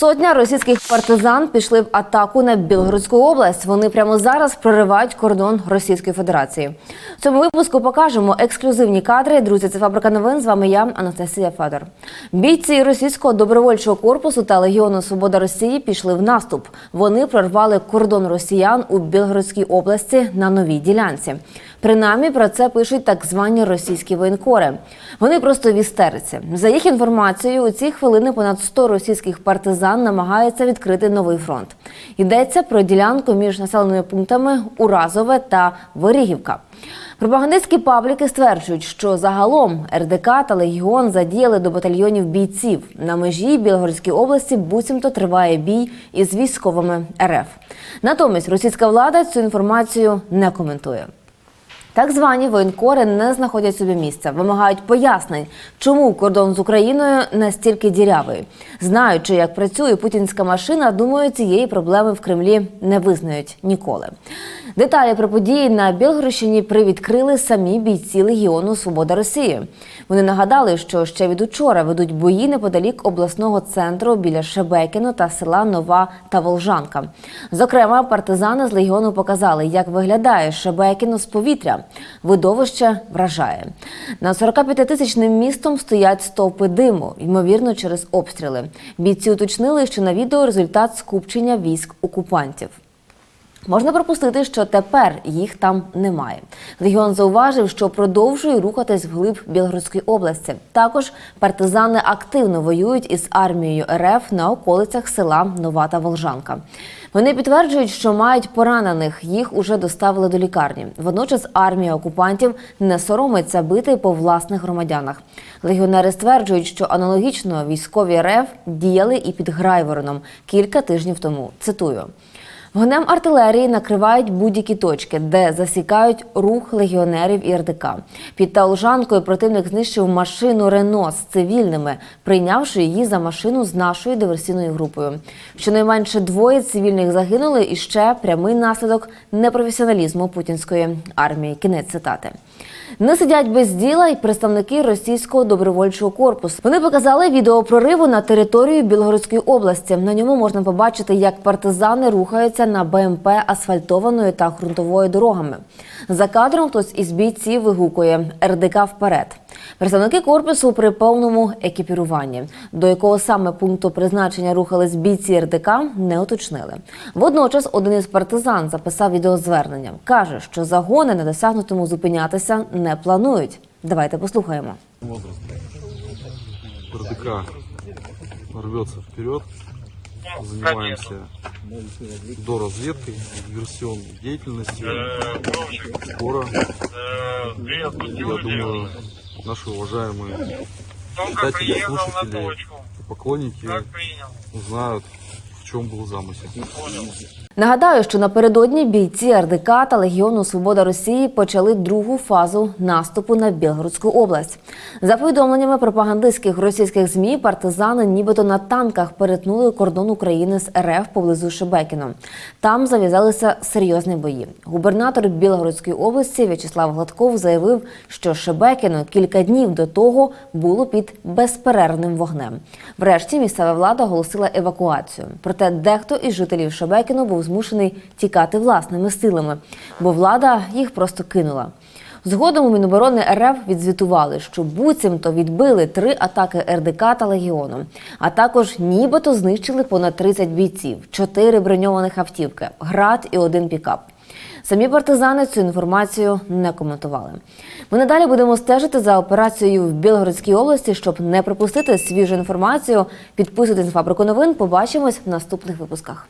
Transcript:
Сотня російських партизан пішли в атаку на Білгородську область. Вони прямо зараз проривають кордон Російської Федерації. В цьому випуску покажемо ексклюзивні кадри. Друзі, це фабрика новин. З вами я, Анастасія Федор. Бійці російського добровольчого корпусу та Легіону Свобода Росії пішли в наступ. Вони прорвали кордон росіян у Білгородській області на новій ділянці. Принаймні про це пишуть так звані російські воєнкори. Вони просто в істериці. За їх інформацією, у ці хвилини понад 100 російських партизан намагаються відкрити новий фронт. Йдеться про ділянку між населеними пунктами Уразове та Ворігівка. Пропагандистські пабліки стверджують, що загалом РДК та Легіон задіяли до батальйонів бійців. На межі Білгородській області буцімто триває бій із військовими РФ. Натомість російська влада цю інформацію не коментує. Так звані воєнкори не знаходять собі місця, вимагають пояснень, чому кордон з Україною настільки дірявий. Знаючи, як працює путінська машина, думаю, цієї проблеми в Кремлі не визнають ніколи. Деталі про події на Білгородщині привідкрили самі бійці Легіону Свобода Росії. Вони нагадали, що ще від учора ведуть бої неподалік обласного центру біля Шебекіно та села Нова та Волжанка. Зокрема, партизани з легіону показали, як виглядає Шебекіно з повітря. Видовище вражає. Над 45-тисячним містом стоять стовпи диму, ймовірно, через обстріли. Бійці уточнили, що на відео результат скупчення військ окупантів. Можна пропустити, що тепер їх там немає. Легіон зауважив, що продовжує рухатись вглиб Білгородської області. Також партизани активно воюють із армією РФ на околицях села Нова та Волжанка. Вони підтверджують, що мають поранених. Їх уже доставили до лікарні. Водночас армія окупантів не соромиться бити по власних громадянах. Легіонери стверджують, що аналогічно військові РФ діяли і під Грайвороном кілька тижнів тому. Цитую. Вогнем артилерії накривають будь-які точки, де засікають рух легіонерів і РДК. Під Таулжанкою противник знищив машину Рено з цивільними, прийнявши її за машину з нашою диверсійною групою. Щонайменше двоє цивільних загинули, і ще прямий наслідок непрофесіоналізму путінської армії. Кінець цитати. Не сидять без діла й представники російського добровольчого корпусу. Вони показали відео прориву на територію Білгородської області. На ньому можна побачити, як партизани рухаються на БМП асфальтованою та ґрунтовою дорогами. За кадром хтось із бійців вигукує РДК вперед. Представники корпусу при повному екіпіруванні, до якого саме пункту призначення рухались бійці РДК, не уточнили. Водночас один із партизан записав відеозвернення. каже, що загони на досягнутому зупинятися не планують. Давайте послухаємо. РДК рвется вперед. Занимаемся до разведкой, диверсионной деятельностью. Скоро, я думаю, наши уважаемые читатели, слушатели поклонники узнают, в чем был замысел. Нагадаю, що напередодні бійці РДК та Легіону Свобода Росії почали другу фазу наступу на Білгородську область. За повідомленнями пропагандистських російських змі, партизани нібито на танках перетнули кордон України з РФ поблизу Шебекіно. Там зав'язалися серйозні бої. Губернатор Білгородської області В'ячеслав Гладков заявив, що Шебекіно кілька днів до того було під безперервним вогнем. Врешті місцева влада оголосила евакуацію. Проте дехто із жителів Шебекіно був змушений тікати власними силами, бо влада їх просто кинула. Згодом у Міноборони РФ відзвітували, що буцімто відбили три атаки РДК та Легіону, а також нібито знищили понад 30 бійців, чотири броньованих автівки, град і один пікап. Самі партизани цю інформацію не коментували. Ми надалі будемо стежити за операцією в Білгородській області, щоб не пропустити свіжу інформацію. Підписуйтесь на фабрику новин. Побачимось в наступних випусках.